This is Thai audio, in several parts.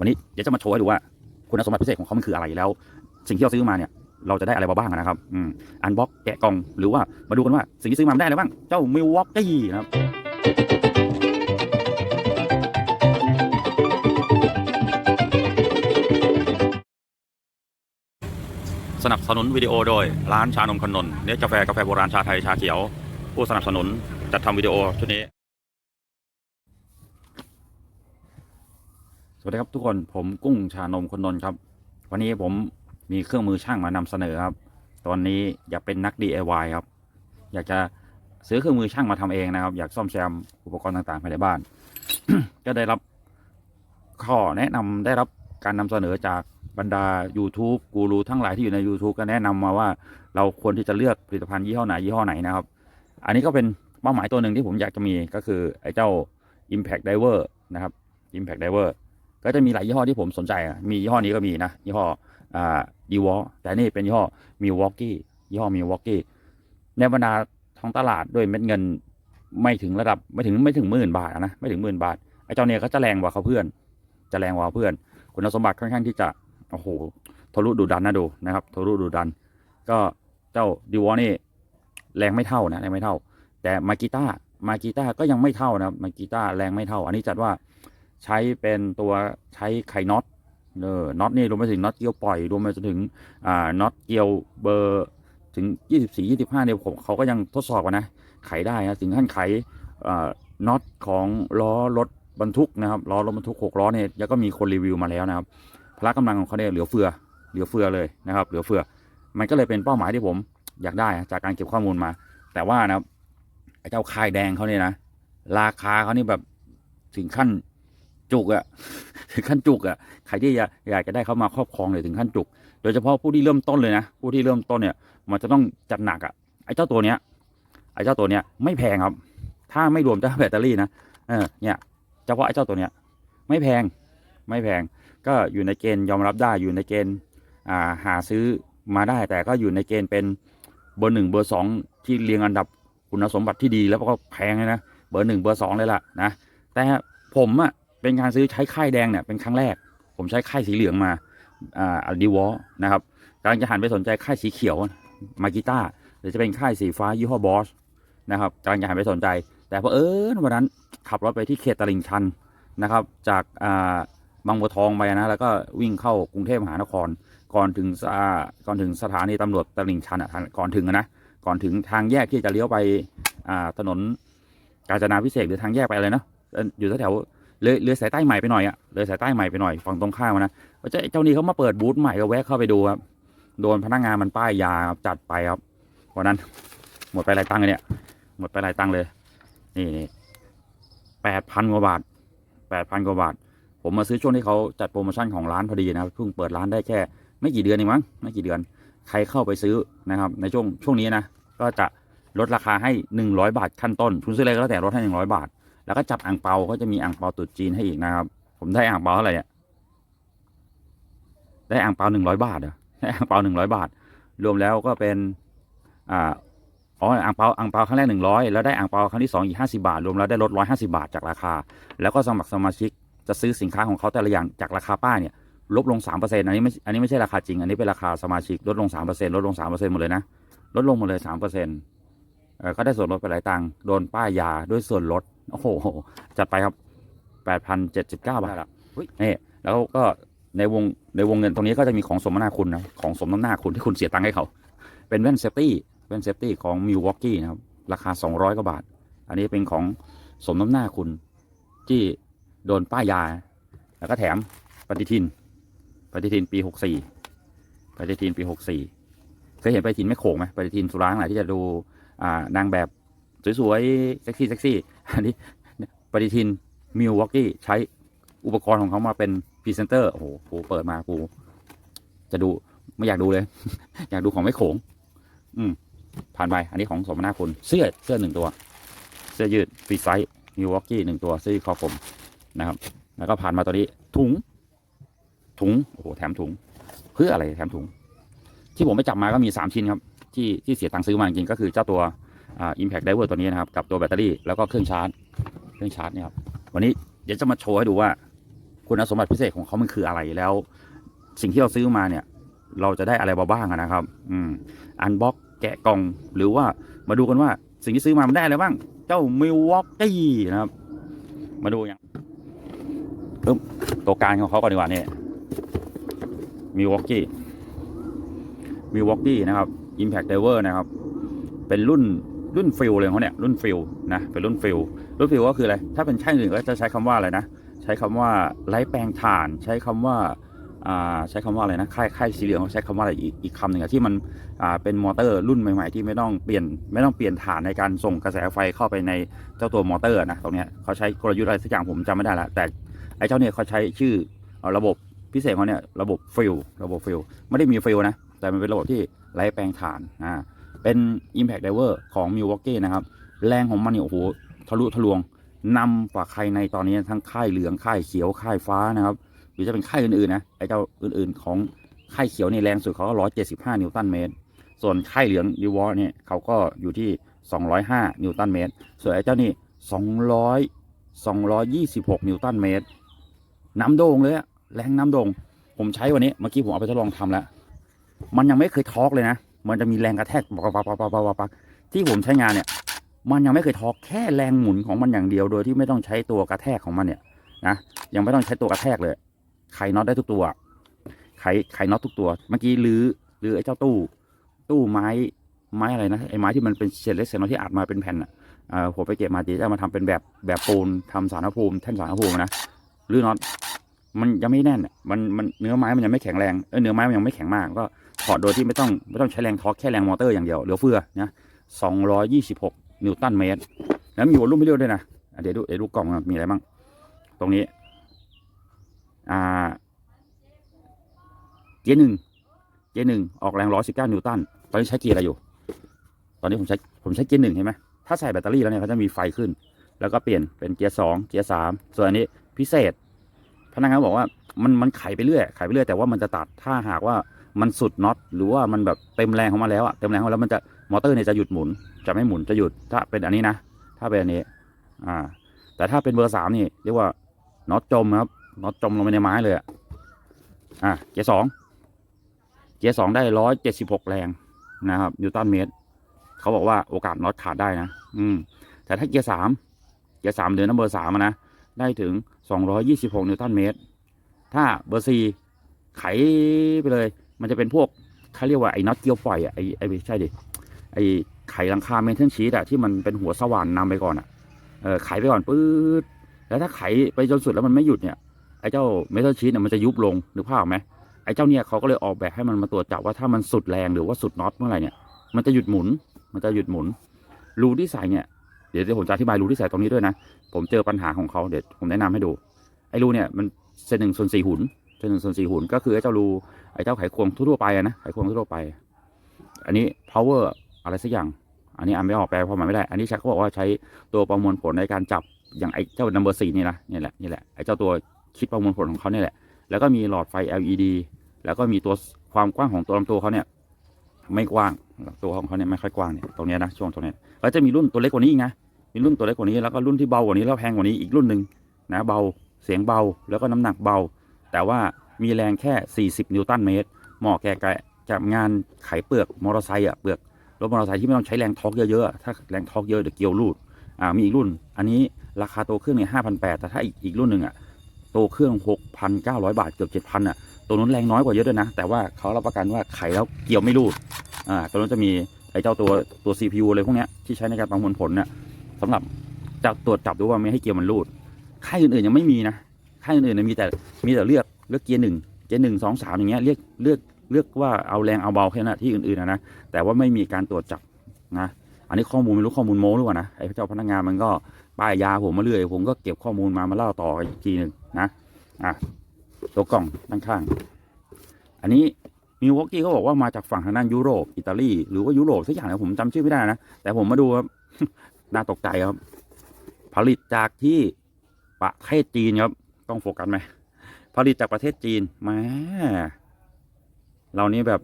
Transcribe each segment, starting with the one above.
วันนี้เดี๋ยวจะมาโชว์ให้ดูว่าคุณสมบัติพิเศษของเขามันคืออะไรแล้ว สิ่งที่เราซื้อมาเนี่ยเราจะได้อะไรบ้างนะครับอืมอันบ็อกแกะกล่องหรือว่ามาดูกันว่าสิ่งที่ซื้อมาได้อะไรบ้าง เจ้ามิววอกกี้นะครับสนับสนุนวิดีโอโดย ร้านชานมคนนนท์เนสกาแฟกาแฟโบราณชาไทยชาเขียว ผู้สนับสนุนจัดทำวิดีโอชุดนี้ สวัสดีครับทุกคนผมกุ้งชานมคนนนท์ครับ วันนี้ผมมีเครื่องมือช่างมานำเสนอครับ ตอนนี้อยากเป็นนัก DIY ครับ อยากจะซื้อเครื่องมือช่างมาทำเองนะครับ อยากซ่อมแซมอุปกรณ์ต่างๆภายในบ้าน ก็ได้รับข้อแนะนำได้รับการนำเสนอจากบรรดา YouTube กูรูทั้งหลายที่อยู่ใน YouTube ก็แนะนำมาว่าเราควรที่จะเลือกผลิตภัณฑ์ยี่ห้อไหนยี่ห้อไหนนะครับ อันนี้ก็เป็นเป้าหมายตัวหนึ่งที่ผมอยากจะมีก็คือไอ้เจ้า Impact Diver นะครับ Impact Diver ก็จะมีหลายยี่ห้อที่ผมสนใจ มียี่ห้อนี้ก็มีนะ ยี่ห้ออ่าดีวอแต่นี่เป็นยี่ห้อมิววอกกี้ยี่ห้อมิววอกกี้ในบรรดาท้องตลาดด้วยเม็ดเงินไม่ถึงระดับไม่ถึงไม่ถึงหมื่นบาทนะไม่ถึงหมื่นบาทไอ้เจ้าเนี่ยก็จะแรงกว่าเขาเพื่อน จะแรงกว่าเพื่อน คุณสมบัติค่อนข้างที่จะโอ้โหทะลุดุดันนะดูนะครับทะลุดุดัน ก็เจ้าดีวอนี่แรงไม่เท่านะแรงไม่เท่า แต่มากีต้ามากีต้าก็ยังไม่เท่านะครับมากีต้าแรงไม่เท่า อันนี้จัดว่า ใช้เป็นตัวใช้ไขน็อตเออน็อตนี่รวมไปถึงน็อตเกียวปล่อยรวมไปจนถึงอ่าน็อตเกียวเบอร์ถึง 24 25เนี่ยผมเขาก็ยังทดสอบกันนะไขได้นะถึงขั้นไขอ่าน็อตของล้อรถบรรทุกนะครับล้อรถบรรทุกหกล้อเนี่ยแล้วก็มีคนรีวิวมาแล้วนะครับพละกำลังของเขาเนี่ยเหลือเฟือเหลือเฟือเลยนะครับ เหลือเฟือ มันก็เลยเป็นเป้าหมายที่ผมอยากได้จากการเก็บข้อมูลมา แต่ว่านะครับไอ้เจ้าคายแดงเขาเนี่ยนะราคาเขานี่แบบถึงขั้น จุกอะถึงขั้นจุกอะใครที่อยากอยากจะได้เข้ามาครอบครองเลยถึงขั้นจุก โดยเฉพาะผู้ที่เริ่มต้นเลยนะ ผู้ที่เริ่มต้นเนี่ย มันจะต้องจัดหนักอะไอ้เจ้าตัวเนี้ย ไอ้เจ้าตัวเนี้ยไม่แพงครับ ถ้าไม่รวมเจ้าแบตเตอรี่นะ เออ เนี่ย เฉพาะไอ้เจ้าตัวเนี้ย ไม่แพง ไม่แพง ก็อยู่ในเกณฑ์ยอมรับได้ อยู่ในเกณฑ์ อ่า หาซื้อมาได้ แต่ก็อยู่ในเกณฑ์เป็นเบอร์หนึ่งเบอร์สองที่เรียงอันดับคุณสมบัติที่ดีแล้วก็แพงเลยนะ เบอร์หนึ่งเบอร์สองเลยล่ะนะ แต่ผมอะ เป็นการซื้อใช้ค่ายแดงเนี่ยเป็นครั้งแรก ผมใช้ค่ายสีเหลืองมาอ่าดีวอนะครับกำลังจะหันไปสนใจค่ายสีเขียวมากิต้าหรือจะเป็นค่ายสีฟ้ายี่ห้อบอสนะครับกำลังจะหันไปสนใจ แต่เพอเออวันนั้นขับรถไปที่เขตตลิ่งชันนะครับ จากอ่าบางบัวทองไปนะแล้วก็วิ่งเข้ากรุงเทพมหานคร ก่อนถึงอ่าก่อนถึงสถานีตำรวจตลิ่งชันอะก่อนถึงนะก่อนถึงทางแยกที่จะเลี้ยวไปอ่าถนนกาญจนาพิเศษกหรือทางแยกไปอะไรเนาะอยู่แถว เลยเลยสายใต้ใหม่ไปหน่อยอะเลยสายใต้ใหม่ไปหน่อยฝั่งตรงข้ามนะเจ้าเจ้านี้เขามาเปิดบูธใหม่ก็แวะเข้าไปดูครับโดนพนักงานมันป้ายยาครับจัดไปครับวันนั้น หมดไปหลายตังค์เลยเนี่ยหมดไปหลายตังค์เลย นี่นี่แปดพันกว่าบาทแปดพันกว่าบาท ผมมาซื้อช่วงที่เขาจัดโปรโมชั่นของร้านพอดีนะเพิ่งเปิดร้านได้แค่ ไม่กี่เดือนเองมั้งไม่กี่เดือน ใครเข้าไปซื้อนะครับ ในช่วงช่วงนี้นะก็จะลดราคาให้หนึ่งร้อยบาทขั้นต้นคุณซื้ออะไรก็แล้วแต่ลดให้หนึ่งร้อยบาท แล้วก็จับอ่างเปาก็จะมีอ่างเปาตรุษจีนให้อีกนะครับ ผมได้อ่างเปาเท่าไหร่เนี่ยได้อ่างเปาหนึ่งร้อยบาทเหรอได้อ่างเปาหนึ่งร้อยบาท รวมแล้วก็เป็นอ่าอ๋ออ่างเปาอ่างเปาครั้งแรกหนึ่งร้อยแล้วได้อ่างเปาครั้งที่สองอีกห้าสิบาท รวมแล้วได้ลดร้อยห้าสิบาทจากราคา แล้วก็สมัครสมาชิกจะซื้อสินค้าของเขาแต่ละอย่างจากราคาป้ายเนี่ยลดลงสามเปอร์เซ็นต์อันนี้ไม่อันนี้ไม่ใช่ราคาจริง อันนี้เป็นราคาสมาชิกลดลงสามเปอร์เซ็นต์ลดลงสามเปอร์เซ็นต์หมดเลยนะลดลงหมดเลยสามเปอร์เซ็นต์เออก็ได้ส่วนลดไปหลายตังค์โดนป้ายยาด้วยส่วนลด โอ้โห จัดไปครับแปดพันเจ็ดสิบเก้าบาทนี่แล้วก็ในวงในวงเงินตรงนี้ก็จะมีของสมนาคุณนะของสมน้ำหน้าคุณที่คุณเสียตังค์ให้เขา เป็นแว่นเซฟตี้แว่นเซฟตี้ของมิววอกกี้นะครับ ราคาสองร้อยกว่าบาท อันนี้เป็นของสมน้ำหน้าคุณที่โดนป้ายยา แล้วก็แถมปฏิทิน ปฏิทินปีหกสี่ปฏิทินปีหกสี่เคยเห็นปฏิทินไม่โขงไหมปฏิทินสุรางไหนที่จะดูอ่านางแบบสวยๆเซ็กซี่เซ็กซี่ อันนี้ปฏิทินมิววอกกี้ใช้อุปกรณ์ของเขามาเป็นพรีเซนเตอร์โอ้โหปูเปิดมาปูจะดูไม่อยากดูเลย อยากดูของไม่โขง อืม ผ่านไป อันนี้ของสมนาคุณเสื้อเสื้อหนึ่งตัว เสื้อยืดฟรีไซส์มิววอกกี้หนึ่งตัวเสื้อคอผมนะครับ แล้วก็ผ่านมาตัวนี้ ถุง ถุงโอ้โหแถมถุง เพื่ออะไรแถมถุง ที่ผมไปจับมาก็มีสามชิ้นครับ ที่ที่เสียตังค์ซื้อมาจริงก็คือเจ้าตัว อ่า impact diver ตัวนี้นะครับ กับตัวแบตเตอรี่แล้วก็เครื่องชาร์จ เครื่องชาร์จเนี่ยครับวันนี้เดี๋ยวจะมาโชว์ให้ดูว่า คุณสมบัติพิเศษของเขามันคืออะไรแล้ว สิ่งที่เราซื้อมาเนี่ย เราจะได้อะไรบ้างนะครับ อืมอันบ็อกแกะกล่องหรือว่ามาดูกันว่าสิ่งที่ซื้อมามันได้อะไรบ้าง เจ้ามิลวอกกี้นะครับ มาดูอย่างปึ๊บตัวกางของเขาก่อนดีกว่าเนี่ยมิลวอกกี้มิลวอกกี้นะครับ Impact Diver นะครับ เป็นรุ่น รุ่นฟิลเลยเขาเนี่ยรุ่นฟิลนะเป็นรุ่นฟิลรุ่นฟิลก็คืออะไรถ้าเป็นช่างอื่นก็จะใช้คำว่าอะไรนะใช้คำว่าไร้แปลงถ่าน ใช้คำว่าอ่าใช้คำว่าอะไรนะค่ายค่ายสีเหลืองเขาใช้คำว่าอะไรอีกคำหนึ่งอะที่มันอ่าเป็นมอเตอร์รุ่นใหม่ ๆ ที่ไม่ต้องเปลี่ยนไม่ต้องเปลี่ยนฐานในการส่งกระแสไฟเข้าไปในเจ้าตัวมอเตอร์นะตรงเนี้ยเขาใช้กลยุทธ์อะไรสักอย่างผมจำไม่ได้ละแต่ไอ้เจ้าเนี่ยเขาใช้ชื่อระบบพิเศษเขาเนี่ยระบบฟิลระบบฟิลไม่ได้มีฟิลนะแต่มันเป็นระบบที่ไร้แปลงถ่านอ่า เป็น Impact Diver ของ Milwaukee นะครับ แรงของมันเนี่ยโอ้โหทะลุทะลวงนำกว่าใครในตอนนี้ทั้งค่ายเหลืองค่ายเขียวค่ายฟ้านะครับหรือจะเป็นค่ายอื่นๆนะไอ้เจ้าอื่นๆ ของค่ายเขียวนี่แรงสุดเขาก็ร้อยเจ็ดสิบห้านิวตันเมตร ส่วนค่ายเหลืองดีวอร์เนี่ยเขาก็อยู่ที่สองร้อยห้านิวตันเมตร ส่วนไอ้เจ้านี่สองร้อยสองร้อยยี่สิบหกนิวตันเมตรน้ำโด่งเลยแรงน้ำโด่งผมใช้วันนี้เมื่อกี้ผมเอาไปทดลองทำแล้ว มันยังไม่เคยทอร์กเลยนะ มันจะมีแรงกระแทกปักปักปักปักปักปักที่ผมใช้งานเนี่ย มันยังไม่เคยทอกแค่แรงหมุนของมันอย่างเดียว โดยที่ไม่ต้องใช้ตัวกระแทกของมันเนี่ยนะยังไม่ต้องใช้ตัวกระแทกเลยไขน็อตได้ทุกตัวไขไขน็อตทุกตัว เมื่อกี้รื้อรื้อไอ้เจ้าตู้ ตู้ไม้ไม้อะไรนะไอ้ไม้ที่มันเป็นเศษเล็กเศษน้อยที่อัดมาเป็นแผ่นอะผมไปเก็บมาดีจะมาทำเป็นแบบแบบปูนทำสารพระภูมิแท่นสารพระภูมินะรื้อน็อต มันยังไม่แน่นอะมันมันเนื้อไม้มันยังไม่แข็งแรงเออเนื้อไม้มันยังไม่แข็งมาก ก็ถอดโดยที่ไม่ต้องไม่ต้องใช้แรงทอร์กแค่แรงมอเตอร์อย่างเดียวเหลือเฟือนะสองร้อยยี่สิบหกนิวตันเมตร แล้วมีวอลลุ่มไม่เรียวด้วยนะเดี๋ยวดูเดี๋ยวดูกล่องนมีอะไรบ้างตรงนี้ อ่า เกียร์หนึ่งเกียร์หนึ่งออกแรงร้อยสิบเก้านิวตันตอนนี้ใช้เกียร์อะไรอยู่ ตอนนี้ผมใช้ผมใช้เกียร์หนึ่งเห็นไหมถ้าใส่แบตเตอรี่แล้วเนี่ยเขาจะมีไฟขึ้น แล้วก็เปลี่ยนเป็นเกียร์สองเกียร์สามส่วนอันนี้พิเศษ พนักงานบอกว่ามันมันไขไปเรื่อยไขไปเรื่อยแต่ว่ามันจะตัดถ้าหากว่ามันสุดน็อตหรือว่ามันแบบเต็มแรงของมันแล้วอะเต็มแรงของมันแล้วมันจะมอเตอร์เนี่ยจะหยุดหมุน จะไม่หมุนจะหยุดถ้าเป็นอันนี้นะ ถ้าเป็นอันนี้อ่า แต่ถ้าเป็นเบอร์สามนี่เรียกว่าน็อตจมครับน็อตจมลงไปในไม้เลยอะอะเกียร์สองเกียร์สองได้ร้อยเจ็ดสิบหกแรงนะครับนิวตันเมตรเขาบอกว่าโอกาสน็อตขาดได้นะ อืม แต่ถ้าเกียร์สามเกียร์สามเดือนน้ำเบอร์สามนะได้ถึง สองร้อยี่สิบหกนิวตันเมตร ถ้าเบอร์สี่ไขไปเลย มันจะเป็นพวกเขาเรียกว่าไอ้น็อตเกียวปล่อยอะไอ้ไอ้ไม่ใช่ดิไอ้ไขหลังคาเมนเทนชีตอะที่มันเป็นหัวสว่านนำไปก่อนอะเออไขไปก่อนปื๊ดแล้วถ้าไขไปจนสุดแล้วมันไม่หยุดเนี่ยไอ้เจ้าเมทัลชีตเนี่ยมันจะยุบลงหรือภาพไหมไอ้เจ้าเนี่ยเขาก็เลยออกแบบให้มันมาตรวจจับว่าถ้ามันสุดแรงหรือว่าสุดน็อตเมื่อไหร่เนี่ย มันจะหยุดหมุน มันจะหยุดหมุน รูที่ใส่เนี่ย เดี๋ยวผมจะอธิบายรูที่ใส่ตรงนี้ด้วยนะ ผมเจอปัญหาของเขาเดี๋ยวผมแนะนำให้ดู ไอ้รูเนี่ยมันเซนหนึ่งส่วนสี่หุ่นเซนหนึ่งส่วนสี่หุ่นก็คือไอ้เจ้ารูไอ้เจ้าไขควงทั่วไปนะไขควงทั่วไป อันนี้ power อะไรสักอย่าง อันนี้อ่านไม่ออกแปลความหมายไม่ได้ อันนี้ชักเขาบอกว่าใช้ตัวประมวลผลในการจับอย่างไอ้เจ้า number สี่นี่นะนี่แหละนี่แหละไอ้เจ้าตัวคิดประมวลผลของเขาเนี่ยแหละ แล้วก็มีหลอดไฟ LED แล้วก็มีตัวความกว้างของตัวลำตัวเขาเนี่ย ไม่กว้าง ตัวของเขาเนี่ยไม่ค่อยกว้างเนี่ยตรงเนี้ยนะช่วงตรงเนี้ยแล้วจะมีรุ่นตัวเล็กกว่านี้อีกนะมีรุ่นตัวเล็กกว่านี้แล้วก็รุ่นที่เบากว่านี้แล้วแพงกว่านี้อีกรุ่นหนึ่งนะเบาเสียงเบาแล้วก็น้ำหนักเบา แต่ว่ามีแรงแค่ 40 นิวตันเมตรเหมาะแก่กับงานไขเปลือกมอเตอร์ไซค์อะเปลือกรถมอเตอร์ไซค์ที่ไม่ต้องใช้แรงทอร์กเยอะๆถ้าแรงทอร์กเยอะเดี๋ยวเกียวรูดอ่ามีอีกรุ่น อันนี้ราคาตัวเครื่องเนี่ยห้าพันแปดแต่ถ้าอีกอีกรุ่นหนึ่งอะตัวเครื่องหกพันเก้าร้อยบาทเกือบเจ็ดพันอะตัวนู้นแรงน้อยกว่าเยอะด้วยนะ แต่ว่าเขารับประกันว่าไขแล้วเกี่ยวไม่รูด อ่าตัวนู้จะมีไอ้เจ้าตัวตัว CPU อะไรพวกเนี้ยที่ใช้ในการประมวลผลเนี่ยสำหรับจะตรวจจับดูว่าไม่ให้เกี่ยวมันรูดค่ายอื่นๆยังไม่มีนะค่ายอื่นๆมีแต่มีแต่เลือกเลือกเกียร์หนึ่งเกียร์หนึ่งสองสามอย่างเงี้ยเรียกเลือกเลือกว่าเอาแรงเอาเบาแค่นั้นที่อื่นๆนะนะแต่ว่าไม่มีการตรวจจับนะอันนี้ข้อมูลไม่รู้ข้อมูลโม้หรือเปล่านะไอ้เจ้าพนักงานมันก็ป้ายยาผมมาเรื่อยผมก็เก็บข้อมูลมามาเล่าต่ออีกทีหนึ่งนะอะตัวกล่องด้านข้าง อันนี้ มิวอกกี้เขาบอกว่ามาจากฝั่งทางด้านยุโรปอิตาลีหรือว่ายุโรปสักอย่างนะผมจำชื่อไม่ได้นะ แต่ผมมาดูครับน่าตกใจครับ ผลิตจากที่ประเทศจีนครับ ต้องโฟกัสไหมผลิตจากประเทศจีนแมาเรานี่แบบ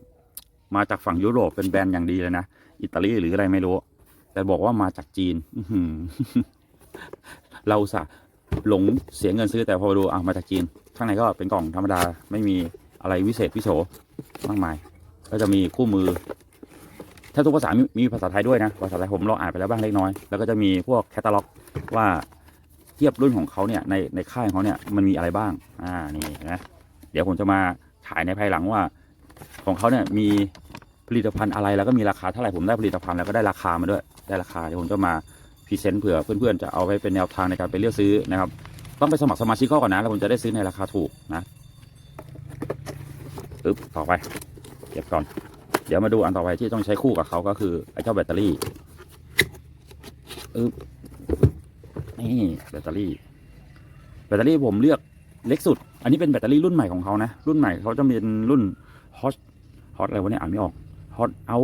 มาจากฝั่งยุโรปเป็นแบรนด์อย่างดีเลยนะอิตาลีหรืออะไรไม่รู้ แต่บอกว่ามาจากจีนออืเราสะหลงเสียเงินซื้อแต่พอดูอะมาจากจีนข้างในก็เป็นกล่องธรรมดาไม่มีอะไรวิเศษ วิโส มากมาย ก็จะมีคู่มือถ้าทุกภาษามีมีภาษาไทยด้วยนะภาษาไทยผมลองอ่านไปแล้วบ้างเล็กน้อย แล้วก็จะมีพวกแคตตาล็อกว่าเทียบรุ่นของเขาเนี่ยในในค่ายของเขาเนี่ยมันมีอะไรบ้าง อ่านี่นะเดี๋ยวผมจะมาถ่ายในภายหลังว่า ของเขาเนี่ยมีผลิตภัณฑ์อะไรแล้วก็มีราคาเท่าไหร่ผมได้ผลิตภัณฑ์แล้วก็ได้ราคามาด้วยได้ราคาเดี๋ยวผมจะมาพรีเซนต์เผื่อเพื่อนๆจะเอาไปเป็นแนวทางในการไปเลือกซื้อนะครับต้องไปสมัครสมาชิกเข้าก่อนนะแล้วผมจะได้ซื้อในราคาถูกนะ อึ๊บต่อไปเก็บก่อน เดี๋ยวมาดูอันต่อไปที่ต้องใช้คู่กับเขาก็คือไอ้เจ้าแบตเตอรี่อึ๊บนี่แบตเตอรี่ แบตเตอรี่ผมเลือกเล็กสุด อันนี้เป็นแบตเตอรี่รุ่นใหม่ของเขานะ รุ่นใหม่เขาจะเป็นรุ่นฮอตฮอตอะไรวะเนี่ยอ่านไม่ออกฮอตเอา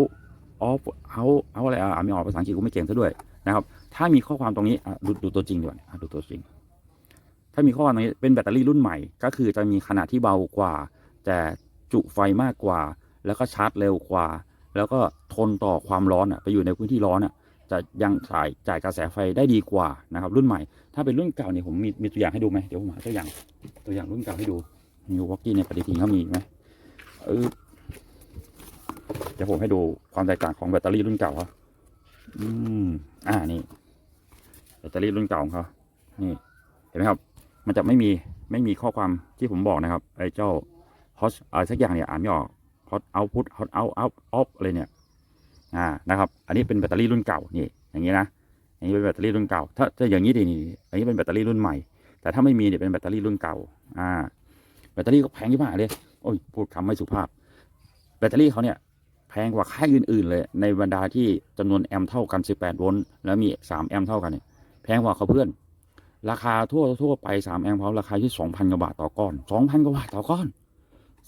ออฟเอาเอาอะไรอ่านไม่ออกภาษาอังกฤษกูไม่เก่งซะด้วยนะครับ ถ้ามีข้อความตรงนี้ดูดูตัวจริงดีกว่าดูตัวจริง ถ้ามีข้อความตรงนี้เป็นแบตเตอรี่รุ่นใหม่ ก็คือจะมีขนาดที่เบากว่า แต่ จุไฟมากกว่า แล้วก็ชาร์จเร็วกว่า แล้วก็ทนต่อความร้อนอะไปอยู่ในพื้นที่ร้อนอะจะยังจ่ายจ่ายกระแสไฟได้ดีกว่านะครับ รุ่นใหม่ ถ้าเป็นรุ่นเก่าเนี่ยผมมีมีตัวอย่างให้ดูไหมเดี๋ยวผมหาตัวอย่างตัวอย่างรุ่นเก่าให้ดูมีวอกกี้ในปฏิทินเขามีไหมเออเดี๋ยวผมให้ดูความแตกต่างของแบตเตอรี่รุ่นเก่าเขาอืมอ่านี่แบตเตอรี่รุ่นเก่าของเขานี่ เห็นไหมครับ มันจะไม่มีไม่มีข้อความที่ผมบอกนะครับ ไอ้เจ้า hot อะไรสักอย่างเนี่ยอ่านไม่ออก hot output hot out out off อะไรเนี่ยอ่านะครับ อันนี้เป็นแบตเตอรี่รุ่นเก่านี่อย่างนี้นะอย่างนี้เป็นแบตเตอรี่รุ่นเก่า ถ้าถ้าอย่างนี้ดีนี่อันนี้เป็นแบตเตอรี่รุ่นใหม่ แต่ถ้าไม่มีเนี่ยเป็นแบตเตอรี่รุ่นเก่าอ่าแบตเตอรี่ก็แพงที่มากเลยโอ้ยพูดคำไม่สุภาพ แบตเตอรี่เขาเนี่ยแพงกว่าค่ายอื่นๆเลย ในบรรดาที่จำนวนแอมป์เท่ากัน 18 โวลต์แล้วมี 3 แอมป์เท่ากันเนี่ยแพงกว่าเขาเพื่อน ราคาทั่วทั่วไป 3 แอมป์เขาราคาที่ 2,000 กว่าบาทต่อก้อน 2,000 กว่าบาทต่อก้อน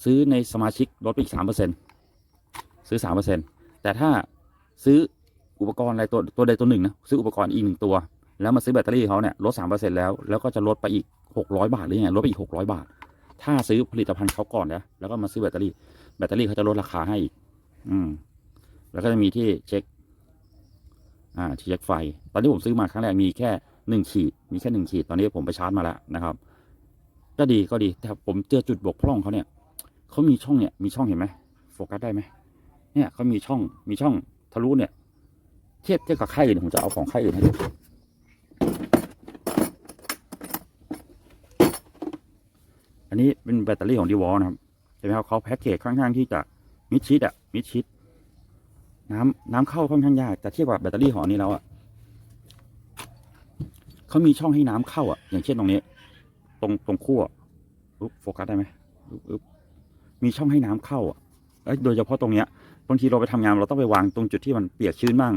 ซื้อในสมาชิกลดไปอีก3%ซื้อ3%แต่ถ้าซื้ออุปกรณ์อะไรตัวตัวใดตัวหนึ่งนะซื้ออุปกรณ์อีกหนึ่งตัว แล้วมาซื้อแบตเตอรี่เขาเนี่ยลด3%แล้วแล้วก็จะลดไปอีก600บาทหรือยังไงลดไปอีก600บาท ถ้าซื้อผลิตภัณฑ์เขาก่อนนะแล้วก็มาซื้อแบตเตอรี่แบตเตอรี่เขาจะลดราคาให้อีกอืม แล้วก็จะมีที่เช็ค อ่าที่เช็คไฟ ตอนที่ผมซื้อมาครั้งแรกมีแค่หนึ่งขีด มีแค่หนึ่งขีด ตอนนี้ผมไปชาร์จมาแล้วนะครับ ก็ดีก็ดีแต่ผมเจอจุดบกพร่องเขาเนี่ย เขามีช่องเนี่ย มีช่องเห็นไหมโฟกัสได้ไหมเนี่ยเขามีช่องมีช่องทะลุเนี่ย เทียบเทียบกับค่ายอื่นผมจะเอาของค่ายอื่นให้ดูอันนี้เป็นแบตเตอรี่ของดีวอลนะครับเห็นไหมครับเขาแพ็กเกจค่อนข้างที่จะมิดชิดอะมิดชิด น้ำน้ำเข้าค่อนข้างยากแต่เทียบกับแบตเตอรี่ของอันนี้แล้วอะเขามีช่องให้น้ำเข้าอะอย่างเช่นตรงนี้ ตรงตรงขั้วโฟกัสได้ไหม มีช่องให้น้ำเข้าอะเอ้ยโดยเฉพาะตรงเนี้ยบางทีเราไปทำงานเราต้องไปวางตรงจุดที่มันเปียกชื้นบ้าง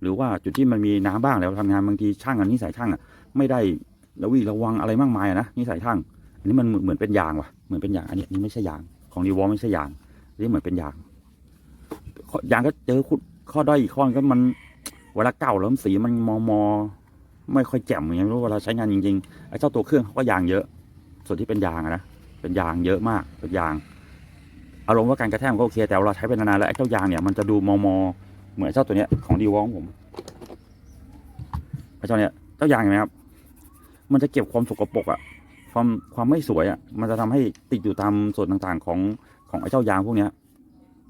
หรือว่าจุดที่มันมีน้ำบ้างแล้วทำงานบางทีช่างอันนี้ใส่ช่างอะไม่ได้ระวีระวังอะไรมากมายอะนะนี่ใส่ช่างอันนี้มันเหมือนเป็นยางว่ะเหมือนเป็นยางอันนี้นนี้ไม่ใช่ยางของดีวอลไม่ใช่ยางนนี้เหมือนเป็นยางยางก็เจอขุดข้อด้อยอีกข้อก็มันเวลาเก่าแล้วสีมันมอมอไม่ค่อยแจ่มอย่างเงี้ยไม่รู้เวลาใช้งานจริงๆไอ้เจ้าตัวเครื่องเขาก็ยางเยอะ ส่วนที่เป็นยางนะเป็นยางเยอะมากเป็นยาง อารมณ์ว่าการกระแทกมันก็โอเค แต่เราใช้ไปนานๆแล้วไอ้เจ้ายางเนี่ยมันจะดูมอมอเหมือนเจ้าตัวเนี้ยของดีวองผมไอ้เจ้าเนี้ยเจ้ายางเห็นไหมครับ มันจะเก็บความสกปรกอะความความไม่สวยอะมันจะทำให้ติดอยู่ตามส่วนต่างๆของของไอ้เจ้ายางพวกเนี้ย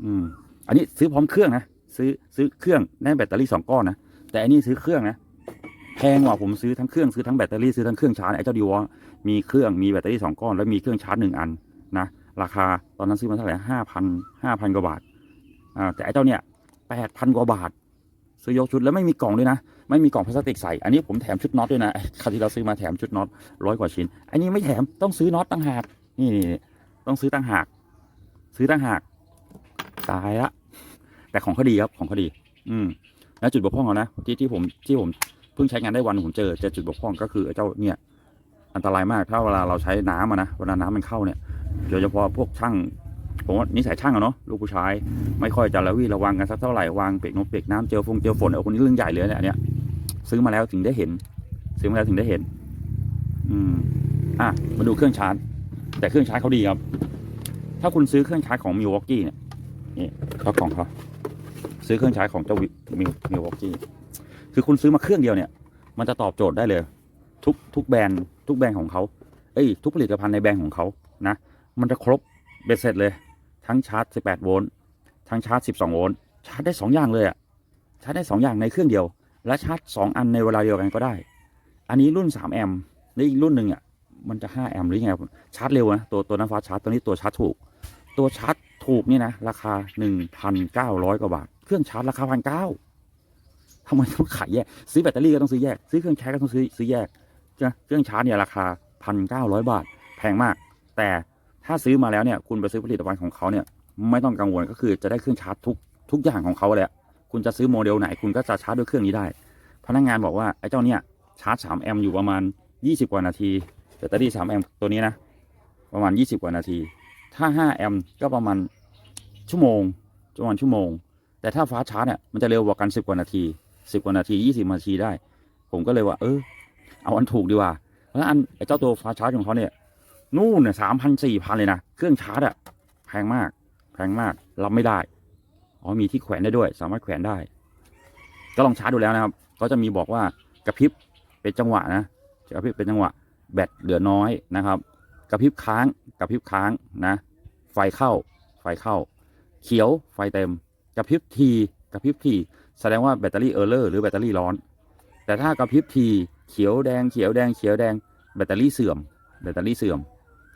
อืม อันนี้ซื้อพร้อมเครื่องนะซื้อซื้อเครื่องได้แบตเตอรี่สองก้อนนะแต่อันนี้ซื้อเครื่องนะแพงกว่าผมซื้อทั้งเครื่องซื้อทั้งแบตเตอรี่ซื้อทั้งเครื่องชาร์จไอ้เจ้าดีวอมีเครื่องมีแบตเตอรี่สองก้อนแล้วมีเครื่องชาร์จหนึ่งอันนะ ราคาตอนนั้นซื้อมาเท่าไหร่ห้าพันห้าพันกว่าบาทอ่าแต่ไอ้เจ้าเนี่ยแปดพันกว่าบาท ซื้อยกชุดแล้วไม่มีกล่องด้วยนะ ไม่มีกล่องพลาสติกใส่ อันนี้ผมแถมชุดน็อตด้วยนะคราวที่เราซื้อมาแถมชุดน็อตร้อยกว่าชิ้น อันนี้ไม่แถมต้องซื้อน็อตต่างหากนี่นี่ต้องซื้อต่างหาก ซื้อต่างหากตายละแต่ของเขาดีครับของเขาดี อืมแล้วจุดบกพร่องเขานะที่ที่ผมที่ผมเพิ่งใช้งานได้วันผมเจอเจอจุดบกพร่องก็คือเจ้าเนี่ยอันตรายมากถ้าเวลาเราใช้น้ำอะนะเวลาน้ำมันเข้าเนี่ย โดยเฉพาะพวกช่างผมว่านิสัยช่างอะเนาะลูกผู้ชาย ไม่ค่อยจะระวีระวังกันสักเท่าไหร่วางเปียกนกเปียกน้ำเจอฟงเจอฝนเอาคนนี้เรื่องใหญ่เลยเนี่ยอันเนี้ยซื้อมาแล้วถึงได้เห็น ซื้อมาแล้วถึงได้เห็น อืมอะมาดูเครื่องชาร์จ แต่เครื่องชาร์จเขาดีครับ ถ้าคุณซื้อเครื่องชาร์จของมิวอกกี้เนี่ยนี่เจ้าของเขาซื้อเครื่องชาร์จของเจ้ามิวมิวอกกี้คือคุณซื้อมาเครื่องเดียวเนี่ย มันจะตอบโจทย์ได้เลย ทุกทุกแบรนด์ทุกแบรนด์ของเขาเอ้ยทุกผลิตภัณฑ์ในแบรนด์ของเขานะ มันจะครบเบ็ดเสร็จเลย ทั้งชาร์จ 18 โวลต์ทั้งชาร์จ 12 โวลต์ชาร์จได้ 2 อย่างเลยอะชาร์จได้ 2 อย่างในเครื่องเดียว และชาร์จ 2 อันในเวลาเดียวกันก็ได้ อันนี้รุ่น 3 แอมป์และอีกรุ่นหนึ่งอะมันจะ 5 แอมป์หรือไงชาร์จเร็วนะตัวตัวนั้นฟ้าชาร์จตัวนี้ตัวชาร์จถูก ตัวชาร์จถูกนี่นะราคา 1,900 กว่าบาท เครื่องชาร์จราคาพันเก้าทำไมต้องขายแยกซื้อแบตเตอรี่ก็ต้องซื้อแยก ซื้อเครื่องแคสก็ต้องซื้อซื้อแยกใช่ไหมเครื่องชาร์จเนี่ยราคา1,900บาท แพงมาก แต่ ถ้าซื้อมาแล้วเนี่ยคุณไปซื้อผลิตภัณฑ์ของเขาเนี่ยไม่ต้องกังวลก็คือจะได้เครื่องชาร์จทุกทุกอย่างของเขาเลยอะคุณจะซื้อโมเดลไหนคุณก็จะชาร์จด้วยเครื่องนี้ได้ พนักงานบอกว่าไอ้เจ้าเนี่ยชาร์จ3แอมป์อยู่ประมาณ 20 กว่านาทีแบตเตอรี่3แอมป์ตัวนี้นะประมาณ 20 กว่านาที ถ้า 5 แอมป์ก็ประมาณชั่วโมงประมาณชั่วโมง แต่ถ้าฟ้าชาร์จเนี่ยมันจะเร็วกว่ากัน 10 กว่านาที 10 กว่านาที 20 นาทีได้ ผมก็เลยว่า เออเอาอันถูกดีกว่าเพราะอันไอ้เจ้าตัวฟ้าชาร์จของเขาเนี่ย นู่นเนี่ยสามพันสี่พันเลยนะ เครื่องชาร์จอะแพงมาก แพงมาก รับไม่ได้ อ๋อมีที่แขวนได้ด้วย สามารถแขวนได้ ก็ลองชาร์จดูแล้วนะครับ ก็จะมีบอกว่ากระพริบเป็นจังหวะนะกระพริบเป็นจังหวะ แบตเหลือน้อยนะครับ กระพริบค้าง กระพริบค้างนะ ไฟเข้า ไฟเข้า เขียว ไฟเต็ม กระพริบที กระพริบที แสดงว่าแบตเตอรี่เออร์เลอร์หรือแบตเตอรี่ร้อน แต่ถ้ากระพริบที เขียวแดง เขียวแดง เขียวแดง แบตเตอรี่เสื่อม แบตเตอรี่เสื่อม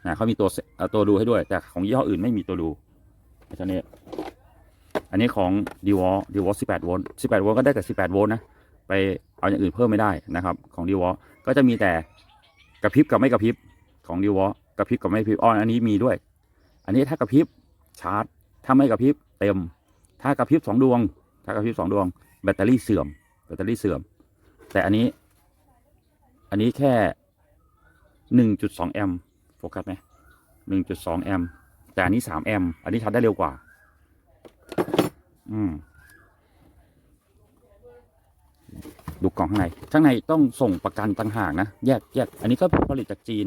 นะเขามีตัวตัวดูให้ด้วย แต่ของยี่ห้ออื่นไม่มีตัวดูอันนี้อันนี้ของ d w a l d w a l18 โวลต์18โวลต์ก็ได้แต่18โวลต์นะ ไปเอาอย่างอื่นเพิ่มไม่ได้นะครับ ของ d w a l ก็จะมีแต่กระพริบกับไม่กระพริบของ d w a l กระพริบกับไม่กระพริบอ๋ออันนี้มีด้วย อันนี้ถ้ากระพริบชาร์จ ถ้าไม่กระพริบเต็ม ถ้ากระพริบสองดวง ถ้ากระพริบสองดวง แบตเตอรี่เสื่อม แบตเตอรี่เสื่อม แต่อันนี้ อันนี้แค่หนึ่งจุดสองแอมป์ ฟกัสไหมหนึ่งจุดสองแอมป์แต่อันนี้สามแอมป์อันนี้ชาร์จได้เร็วกว่า อืมดูกล่องข้างใน ข้างในต้องส่งประกันต่างหากนะ แยกแยก อันนี้ก็ผลิตจากจีน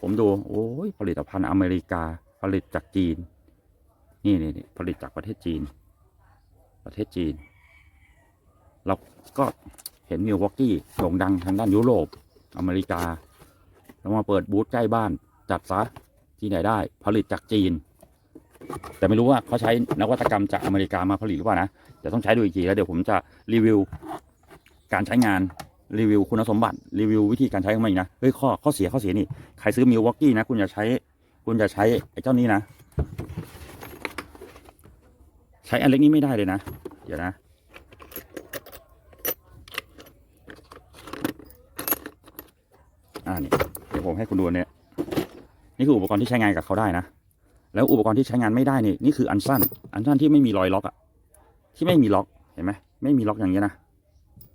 ผมดู โอ้ย ผลิตภัณฑ์อเมริกา ผลิตจากจีน นี่นี่นี่ผลิตจากประเทศจีน ประเทศจีน เราก็เห็นมิววอกกี้โด่งดังทางด้านยุโรป อเมริกาแล้วมาเปิดบูธใกล้บ้าน จัดซะที่ไหนได้ผลิตจากจีน แต่ไม่รู้ว่าเขาใช้นวัตกรรมจากอเมริกามาผลิตหรือเปล่านะเดี๋ยวต้องใช้ดูอีกทีแล้วเดี๋ยวผมจะรีวิว การใช้งานรีวิวคุณสมบัติรีวิววิธีการใช้ของมันอีกนะเฮ้ยข้อข้อเสียข้อเสียนี่ใครซื้อมิววอกกี้นะ คุณอย่าใช้ คุณอย่าใช้ไอ้เจ้านี้นะ ใช้อันเล็กนี้ไม่ได้เลยนะเดี๋ยวนะอ่านี่เดี๋ยวผมให้คุณดูเนี่ย นี่คืออุปกรณ์ที่ใช้งานกับเขาได้นะ แล้วอุปกรณ์ที่ใช้งานไม่ได้นี่นี่คืออันสั้น อันสั้นที่ไม่มีรอยล็อกอะที่ไม่มีล็อกเห็นไหมไม่มีล็อกอย่างเงี้ยนะ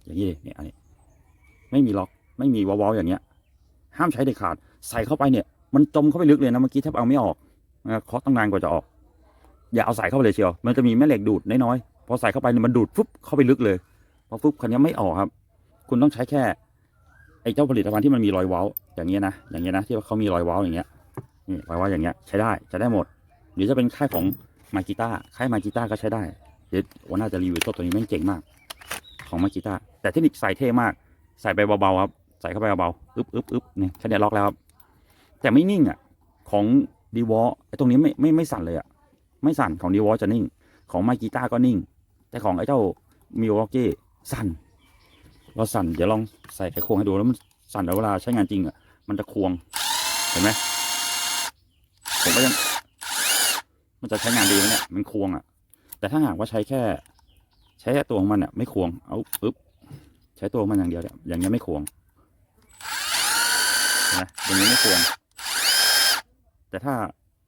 อย่างนี้เนี่ยอันนี้ ไม่มีล็อก ไม่มีวอลๆอย่างเงี้ย ห้ามใช้เด็ดขาด ใส่เข้าไปเนี่ย มันจมเข้าไปลึกเลยนะเมื่อกี้แทบเอาไม่ออกเคาะตั้งนานกว่าจะออก อย่าเอาใส่เข้าไปเลยเชียว มันจะมีแม่เหล็กดูดน้อยๆพอใส่เข้าไปเนี่ยมันดูดฟุบเข้าไปลึกเลยพอฟุบคันนี้ไม่ออกครับ คุณต้องใช้แค่ไอ้เจ้าผลิตภัณฑ์ที่มันมีรอยว้าอย่างเงี้ยนะอย่างเงี้ยนะที่เขามีรอยว้าอย่างเงี้ย นี่รอยเว้าอย่างเงี้ยใช้ได้ใช้ได้หมด หรือจะเป็นค่ายของมากิต้าค่ายมากิต้าก็ใช้ได้เดี๋ยววันน้าจะรีวิวตัวตัวนี้แม่งเจ๋งมาก ของมากิต้าแต่เทคนิคใส่เท่มาก ใส่ไปเบาๆครับใส่เข้าไปเบาๆอึ๊บอึ๊บอึ๊บนี่แค่เนี้ยล็อกแล้วครับแต่ไม่นิ่งอะของดีวอไอ้ตรงนี้ไม่ไม่ไม่สั่นเลยอะไม่สั่นของดีวอจะนิ่ง ของมากิต้าก็นิ่ง แต่ของไอ้เจ้ามิวอกกี้สั่นเราสั่นเดี๋ยวลองใส่ไขควงให้ดูแล้วมันสั่นแล้วเวลาใช้งานจริงอะมันจะควงเห็นไหม ผมก็ยัง มันจะใช้งานดีไหมเนี่ย มันควงอะ แต่ถ้าหากว่าใช้แค่ ใช้แค่ตัวของมันเนี่ยไม่ควง เอาปึ๊บ ใช้ตัวของมันอย่างเดียวเนี่ย อย่างเงี้ยไม่ควง นะอย่างนี้ไม่ควง แต่ถ้า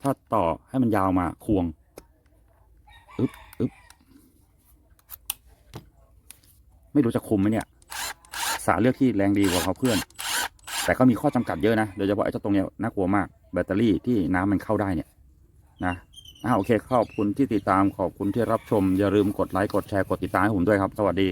ถ้าต่อให้มันยาวมาควงอึ๊บอึ๊บไม่รู้จะคุมไหมเนี่ย สาเลือกที่แรงดีกว่าเขาเพื่อน แต่ก็มีข้อจำกัดเยอะนะ โดยเฉพาะไอ้เจ้าตรงเนี้ยน่ากลัวมาก แบตเตอรี่ที่น้ำมันเข้าได้เนี่ยนะอ่าโอเค ขอบคุณที่ติดตามขอบคุณที่รับชม อย่าลืมกดไลค์กดแชร์กดติดตามให้ผมด้วยครับ สวัสดี